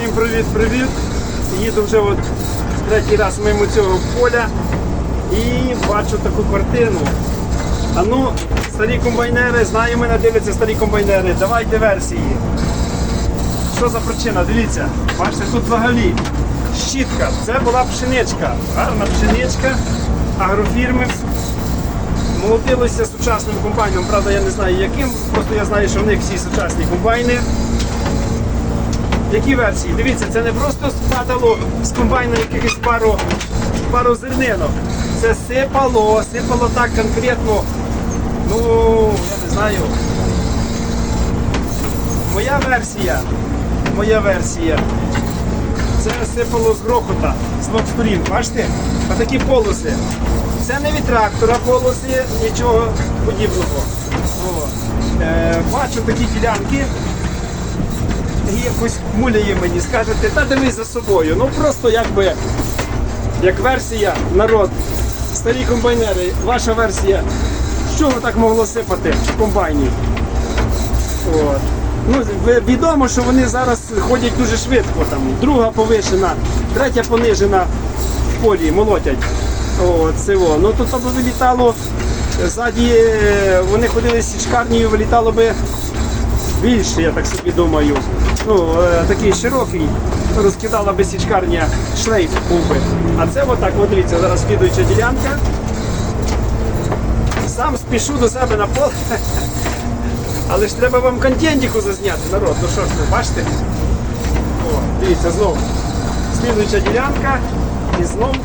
Всім привіт-привіт. Їду вже от третій раз мимо цього поля і бачу таку картину. А ну, старі комбайнери, знаю, мене дивляться старі комбайнери. Давайте версії. Що за причина? Дивіться, бачите, тут взагалі щітка. Це була пшеничка. Гарна пшеничка, агрофірми. Молотилося сучасним комбайном, правда, я не знаю яким, просто я знаю, що в них всі сучасні комбайни. Які версії? Дивіться, це не просто спадало з комбайна якихось пару, пару зернинок. Це сипало, сипало так конкретно. Ну, я не знаю. Моя версія. Моя версія. Це сипало з грохота, з двох сторін. Бачите? Отакі полоси. Це не від трактора полоси, нічого подібного. О. Е, бачу такі ділянки. Якось муляє мені, скажете, та дивись за собою. Ну просто якби як версія, народ, старі комбайнери, ваша версія, з чого так могло сипати в комбайні? От. Ну, відомо, що вони зараз ходять дуже швидко. Там. Друга повишена, третя понижена в полі, молотять. От, село. Ну тут би вилітало, ззаді е, вони ходили з січкарнею, вилітало би більше, я так собі думаю. Ну, е, такий широкий, розкидала би січкарня шлейф був би. А це отак, от дивіться, зараз слідуюча ділянка. Сам спішу до себе на поле. Але ж треба вам контентіку зазняти, народ. Ну що ж ви, бачите? О, дивіться, знов. Слідуюча ділянка і знов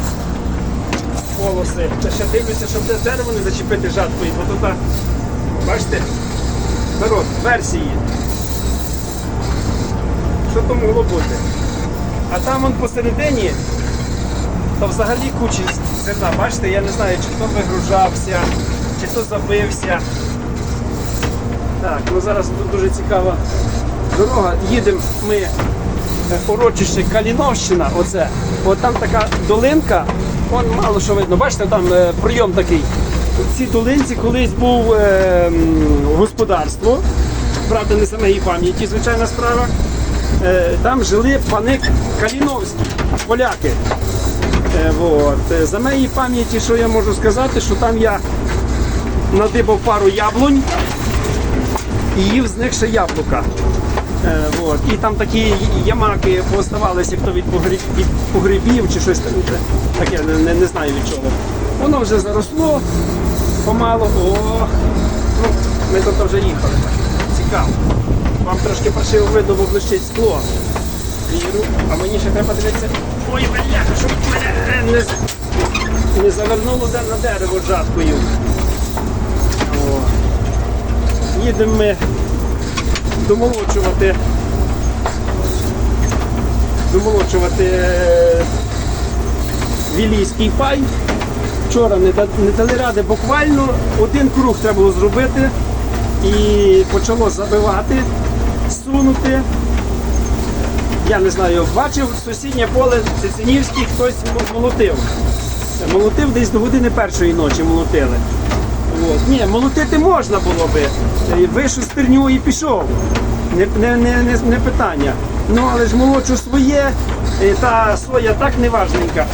полоси. Та ще дивлюся, щоб те дерево не зачепити жаткою, бо тут, бачите, народ, версії. Що то могло бути? А там он посередині, то взагалі кучі зерна. Бачите, я не знаю, чи хто вигружався, чи хто забився. Так, ну зараз тут дуже цікава дорога. Їдемо ми е, урочище Каліновщина. Оце. От там така долинка, вон мало що видно. Бачите, там е, прийом такий. У цій долинці колись був е, господарство, правда, не саме її пам'яті, звичайна справа. Е, там жили пани Каліновські, поляки. Е, вот. Е, За моєї пам'яті, що я можу сказати, що там я надибав пару яблунь і їв з них ще яблука. Е, вот. І там такі ямаки пооставалися, хто від погріб, від погрібів чи щось таке, не, не, не знаю від чого. Воно вже заросло помало. О, ну, ми тут вже їхали. Цікаво. Вам трошки паршиво видно, бо блищить скло. Віру. А мені ще треба дивитися. Ой, бляха, щоб мене е, не, не завернуло на дерево жаткою. Їдемо ми домолочувати. Домолочувати е, Вілійський пай. Вчора не, дали ради буквально один круг треба було зробити і почало забивати, сунути. Я не знаю, бачив сусіднє поле Цицинівський, хтось молотив. Молотив десь до години першої ночі молотили. От. Ні, молотити можна було би. Е, Вийшов з терню і пішов. Не, не, не, не, питання. Ну, але ж молочу своє, е, та своя так неважненька.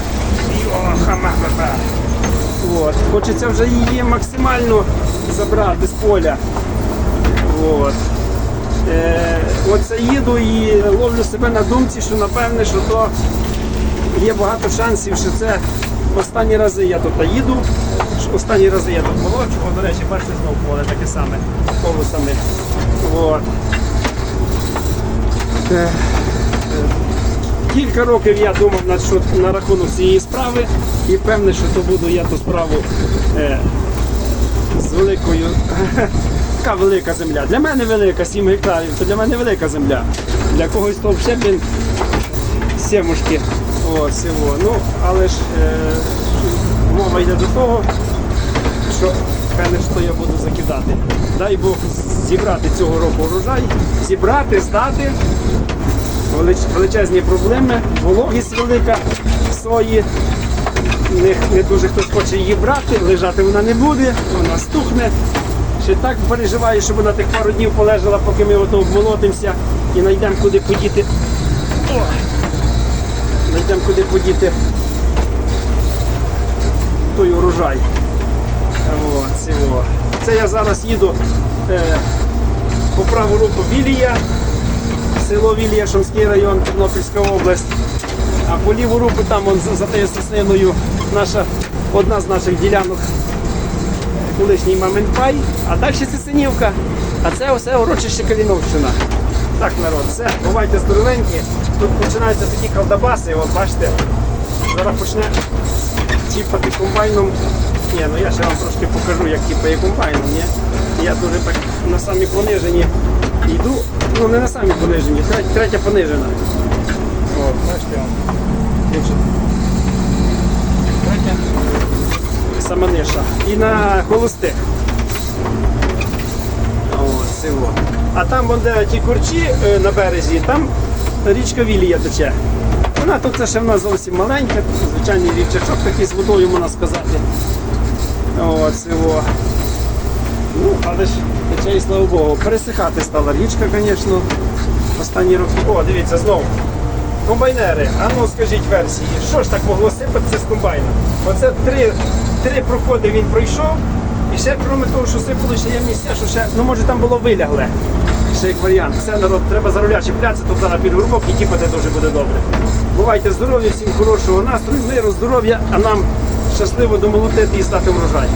От. Хочеться вже її максимально забрати з поля. От. Е, оце їду і ловлю себе на думці, що напевне, що то є багато шансів, що це останні рази я тут їду. Останні рази я тут молоджу. О, до речі, бачите, знову поле таке саме колесами. От. Кілька років я думав на, що, на рахунок цієї справи і певний, що то буду я ту справу е, з великою. Така велика земля. Для мене велика, 7 гектарів, то для мене велика земля. Для когось то взагалі, блін, сімушки. О, всього. Ну, але ж е, мова йде до того, що певне, що я буду закидати. Дай Бог зібрати цього року урожай, зібрати, здати. Велич- величезні проблеми, вологість велика сої. Не, не дуже хтось хоче її брати, лежати вона не буде, вона стухне. Ще так переживаю, щоб вона тих пару днів полежала, поки ми ото обмолотимося і знайдемо куди подіти. О, знайдемо, куди подіти той урожай. От, цього. Це я зараз їду е, по праву руку Вілія, село Вілія, район, Тернопільська область. А по ліву руку там он, за, тією сосниною наша, одна з наших ділянок, колишній Маменпай. а далі Сисинівка. А це все урочище Каліновщина. Так, народ, все, бувайте здоровенькі. Тут починаються такі колдабаси, от бачите, зараз почне тіпати комбайном. Ні, ну я ще вам трошки покажу, як тіпає комбайном, ні? Я дуже так на самі понижені йду. Ну не на самі понижені, третя, третя понижена. От, бачите Третя. Сама ниша. І на холостих. О. А там, де ті курчі е, на березі, там річка Вілія тече. Вона тут це ще в нас зовсім маленька, звичайний річачок такий з водою, можна сказати. О, село. Ну, але ж тече і слава Богу. Пересихати стала річка, звісно. Останні роки. О, дивіться, знову. Комбайнери, а ну скажіть версії, що ж так могло сипатися з комбайна? Оце три, три проходи він пройшов, і ще, крім того, що сипало, ще є місця, що ще, ну може там було вилягле. Ще як варіант. Все, народ, треба за руля чіплятися, тут зараз під горбок і тіпати дуже буде добре. Бувайте здорові, всім хорошого настрою, миру, здоров'я, а нам щасливо домолотити і стати врожай.